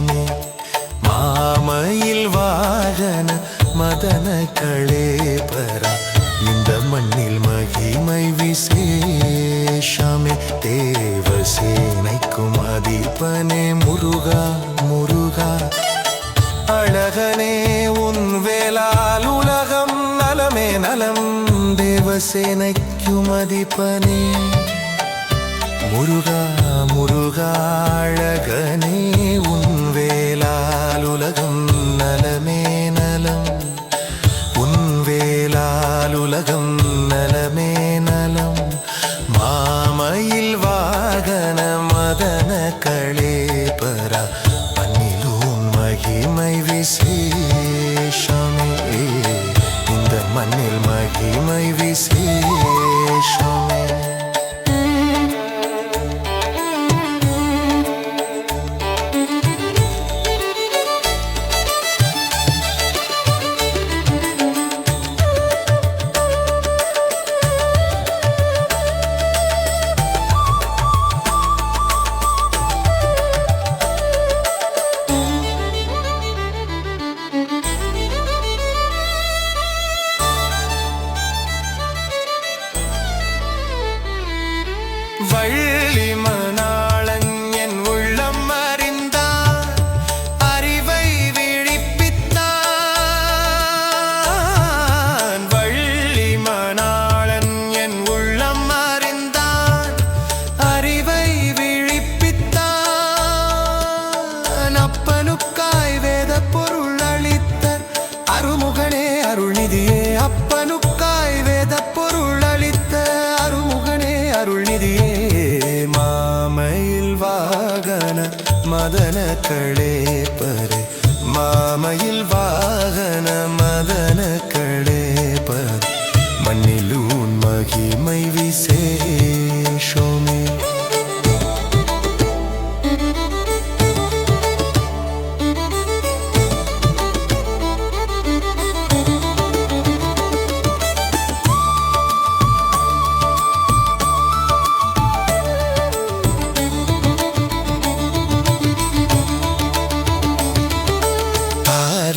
விசேஷமே மாமையில் வாழன மதன களேபர இந்த மண்ணில் மகிமை விசேஷமே. தேவசேனைக்கும் அதிபனே முருகா முருகா. அழகனே உன் வேளால் உலகம் நலமே நலம். தேவசேனைக்கும் அதிபனே. முருகா முருகா அழகனே உன் வேளால் உலகம் நலமே நலம். உன் வேளால் உலகம் நலமே நலம். மாமையில் வாகன மதன களேபரா மண்ணிலும் மகிமை விசேஷமே. இந்த மண்ணில் மகிமை விசேஷம். மதன களே பரு. மாமையில் வாகன மதன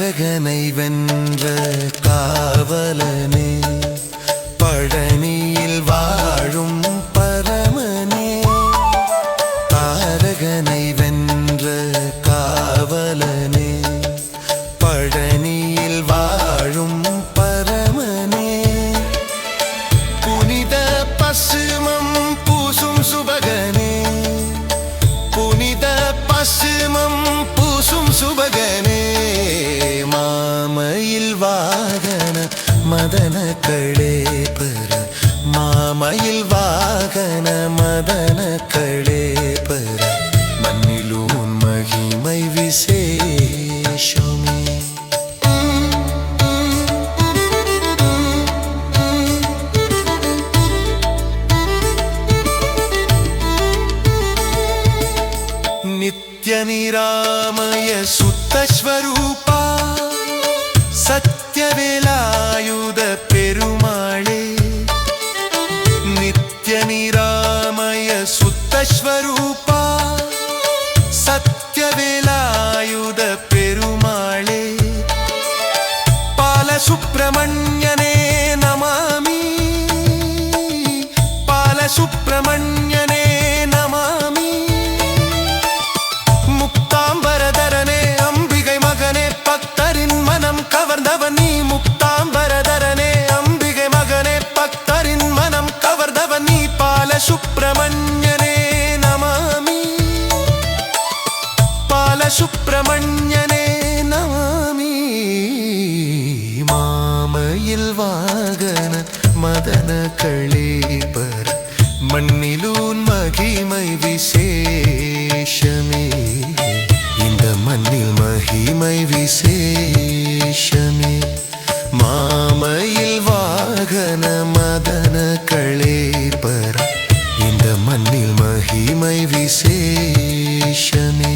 தாரகனை வென்ற காவலனே. नित्यनिरामय सुत्तस्वरूपा सत्यवेलायुध சுப்பிரமணியனே நமாமி மாமையில் வாகன மதன களேபர மண்ணிலூன் மகிமை விசேஷமே. இந்த மண்ணில் மகிமை விசேஷமே. மாமையில் வாகன மதன களேபர் இந்த மண்ணில் மகிமை விசேஷமே.